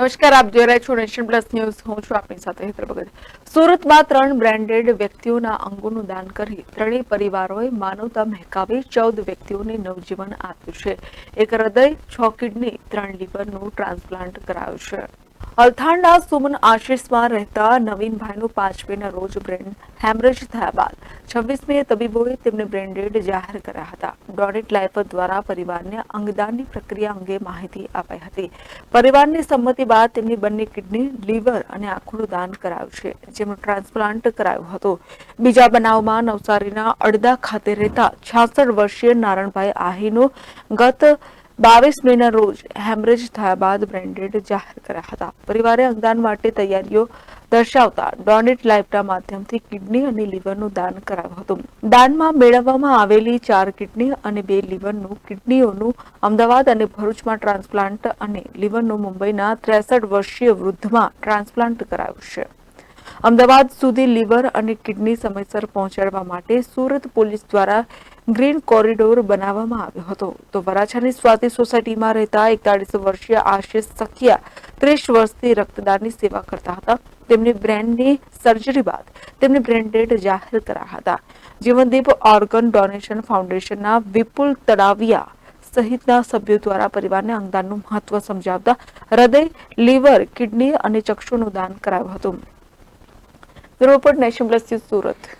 નમસ્કાર, આપ જોઈ રહ્યા છો નેશન પ્લસ ન્યૂઝ હું છું આપની સાથે હેતર ભગત સુરતમાં ત્રણ બ્રાન્ડેડ વ્યક્તિઓના અંગોનું દાન કરી ત્રણેય પરિવારોએ માનવતા મહેકાવી ચૌદ વ્યક્તિઓને નવજીવન આપ્યું છે. એક હૃદય, છ કિડની, ત્રણ લીવરનું ટ્રાન્સપ્લાન્ટ કરાયું છે. અલથાણના સુમન આશીષમાં રહેતા નવીનભાઈનું પાંચમીના રોજ બ્રેન હેમરેજ થયા બાદ છવ્વીસમીએ તબીબોએ તેમને બ્રેન જાહેર કર્યા હતા. ડોનેટ લાઇફ દ્વારા પરિવારને અંગદાનની પ્રક્રિયા અંગે માહિતી અપાઈ હતી. પરિવારની સંમતિ બાદ તેમની બંને કિડની, લીવર અને આંખોનું દાન કરાયું છે જેનું ટ્રાન્સપ્લાન્ટ કરાયું હતું. બીજા બનાવમાં નવસારીના અડદા ખાતે રહેતા છાસઠ વર્ષીય નારણભાઈ આહીનું ગત બાવીસ મેના રોજ હેમરેજ થયા બાદ બ્રેન્ડેડ જાહેર કર્યા હતા પરિવારે અંગદાન માટે તૈયારીઓ દર્શાવતા ડોનેટ લાઇફના માધ્યમથી કિડની અને લીવરનું દાન કરાયું હતું દાનમાં મેળવવામાં આવેલી ચાર કિડની અને બે લીવરનું કિડનીઓનું અમદાવાદ અને ભરૂચમાં ટ્રાન્સપ્લાન્ટ અને લીવરનું મુંબઈના ત્રેસઠ વર્ષીય વૃદ્ધમાં ટ્રાન્સપ્લાન્ટ કરાયું છે। અમદાવાદ સુધી લીવર અને કિડની સમયસર પહોંચાડવા માટે સુરત પોલીસ દ્વારા ગ્રીન કોરિડોર બનાવવામાં આવ્યો હતો. તો વરાછાની સ્વાતિ સોસાયટીમાં રહેતા એકતાળીસ વર્ષીય આશિષ સખિયા ત્રીસ વર્ષથી રક્તદાનની સેવા કરતા હતા. તેમની બ્રેન્ડની સર્જરી બાદ તેમને બ્રેન્ડેડ જાહેર કર્યા હતા. જીવનદીપ ઓર્ગન ડોનેશન ફાઉન્ડેશનના વિપુલ તળાવિયા સહિતના સભ્યો દ્વારા પરિવારને અંગદાનનું મહત્વ સમજાવતા હૃદય, લીવર, કિડની અને ચક્ષુનું દાન કરાયું હતું. Report nation Surat.